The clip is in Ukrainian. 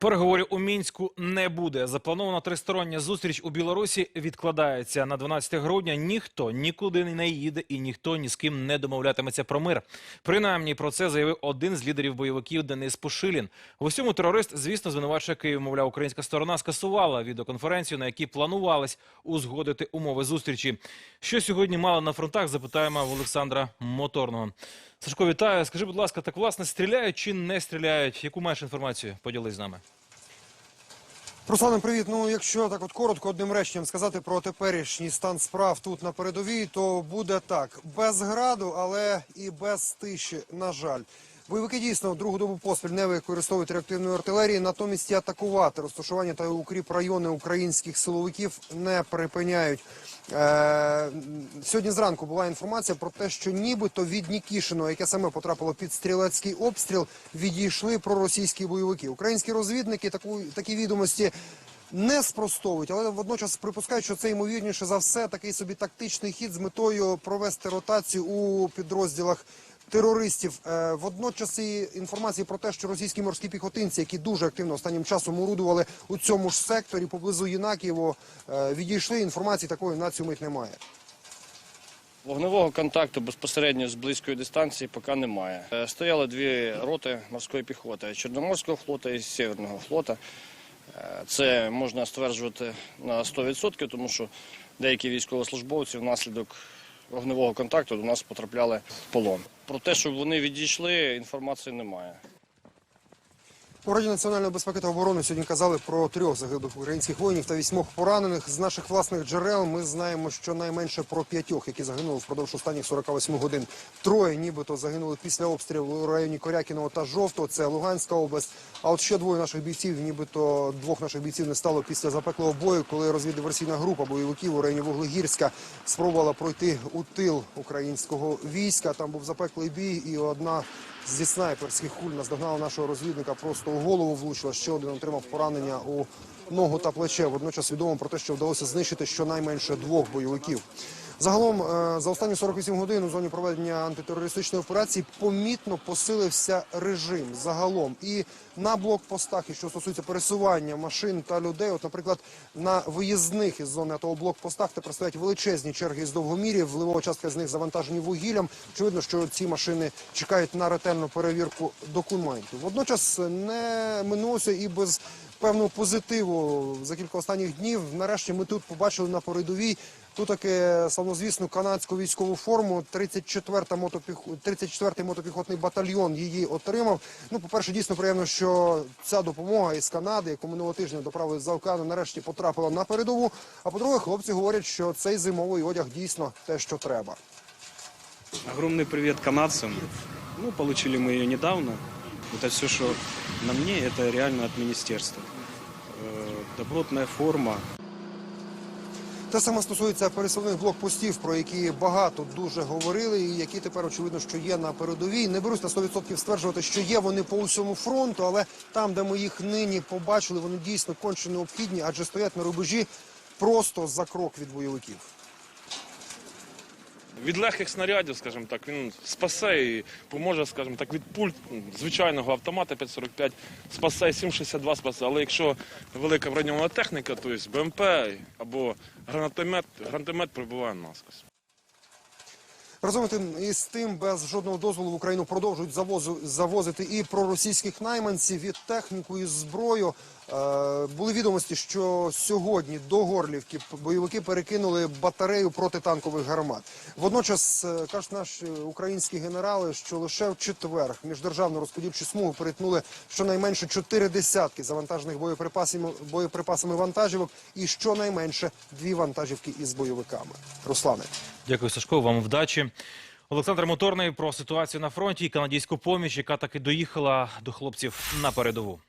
Переговорів у мінську не буде. Запланована тристороння зустріч у Білорусі відкладається на 12 грудня. Ніхто нікуди не їде і ніхто ні з ким не домовлятиметься про мир. Принаймні про це заявив один з лідерів бойовиків Денис Пушилін. В усьому терорист, звісно, звинувачує Київ. Мовляв, українська сторона скасувала відеоконференцію, на якій планувались узгодити умови зустрічі. Що сьогодні мало на фронтах? Запитаємо в Олександра Моторного. Сашко, вітаю. Скажи, будь ласка, так власне стріляють чи не стріляють? Яку маєш інформацію? Поділись з нами. Руслане, привіт. Ну, якщо так от коротко одним реченням сказати про теперішній стан справ тут на передовій, то буде так: без граду, але і без тиші, на жаль. Бойовики дійсно другу добу поспіль не використовують реактивної артилерії, натомість і атакувати розташування та укріп райони українських силовиків не припиняють. Е, сьогодні зранку була інформація про те, що нібито від Нікішиного, яке саме потрапило під стрілецький обстріл, відійшли проросійські бойовики. Українські розвідники таку такі відомості. Не спростовують, але водночас припускають, що це ймовірніше за все такий собі тактичний хід з метою провести ротацію у підрозділах терористів. Е, водночас і інформації про те, що російські морські піхотинці, які дуже активно останнім часом орудували у цьому ж секторі поблизу Єнакієво, е, відійшли. Інформації такої на цю мить немає. Вогневого контакту безпосередньо з близької дистанції поки немає. Е, Стояли дві роти морської піхоти Чорноморського флоту і Северного флота. Це можна стверджувати на 100%, тому що деякі військовослужбовці внаслідок вогневого контакту до нас потрапляли в полон. Про те, щоб вони відійшли, інформації немає. У Раді національної безпеки та оборони сьогодні казали про трьох загиблих українських воїнів та вісьмох поранених. З наших власних джерел ми знаємо, що найменше про п'ятьох, які загинули впродовж останніх 48 годин. Троє, нібито загинули після обстрілу у районі Корякіного та Жовтого. Це Луганська область. А от ще двоє наших бійців, нібито двох наших бійців не стало після запеклого бою, коли розвіддиверсійна група бойовиків у районі Вуглегірська спробувала пройти у тил українського війська. Там був запеклий бій, і одна зі снайперських куль наздогнала нашого розвідника просто голову влучила. Ще один отримав поранення у ногу та плече. Водночас відомо про те, що вдалося знищити щонайменше двох бойовиків. Загалом е, за останні 48 годин у зоні проведення антитерористичної операції помітно посилився режим загалом і на блокпостах, і що стосується пересування машин та людей. От, наприклад, на виїзних із зони АТО блокпостах тепер стоять величезні черги з довгомірів. Левова частка з них завантажені вугіллям. Очевидно, що ці машини чекають на ретельну перевірку документів. Водночас не минулося і без певного позитиву за кілька останніх днів. Нарешті ми тут побачили на передовій ту таки славнозвісну канадську військову форму. 34-та мотопіх... 34-й мотопіхотний батальйон її отримав. Ну, по-перше, дійсно приємно, що ця допомога із Канади, яку минулого тижня доправили з Алкану, нарешті потрапила на передову. А по-друге, хлопці говорять, що цей зимовий одяг дійсно те, що треба. Огромный привет канадцам. Ну, получили мы ее недавно. Это все, что на мне, это реально от министерства. Э, Добротная форма, Те саме стосується пересувних блокпостів, про які багато дуже говорили, і які тепер очевидно, що є на передовій. Не берусь на 100% стверджувати, що є вони по усьому фронту, але там, де ми їх нині побачили, вони дійсно конче необхідні, адже стоять на рубежі просто за крок від бойовиків. Від легких снарядів, скажімо так, він спасе і поможе, скажімо так, від пульт ну, звичайного автомата 545 спасе, 7,62 спасе. Але якщо велика броньована техніка, то є БМП або гранатомет, гранатомет прибуває наскось. Разом із тим, без жодного дозволу в Україну продовжують завозу, завозити і проросійських найманців, і техніку, і зброю. Е, були відомості, що сьогодні до Горлівки бойовики перекинули батарею протитанкових гармат. Водночас е, кажуть наші українські генерали, що лише в четвер міждержавну розподільчу смугу перетнули щонайменше чотири десятки завантажених боєприпасами, боєприпасами вантажівок і щонайменше дві вантажівки із бойовиками. Руслане. Дякую, Сашко. Вам вдачі. Олександр Моторний про ситуацію на фронті і канадську поміч, яка таки доїхала до хлопців на передову.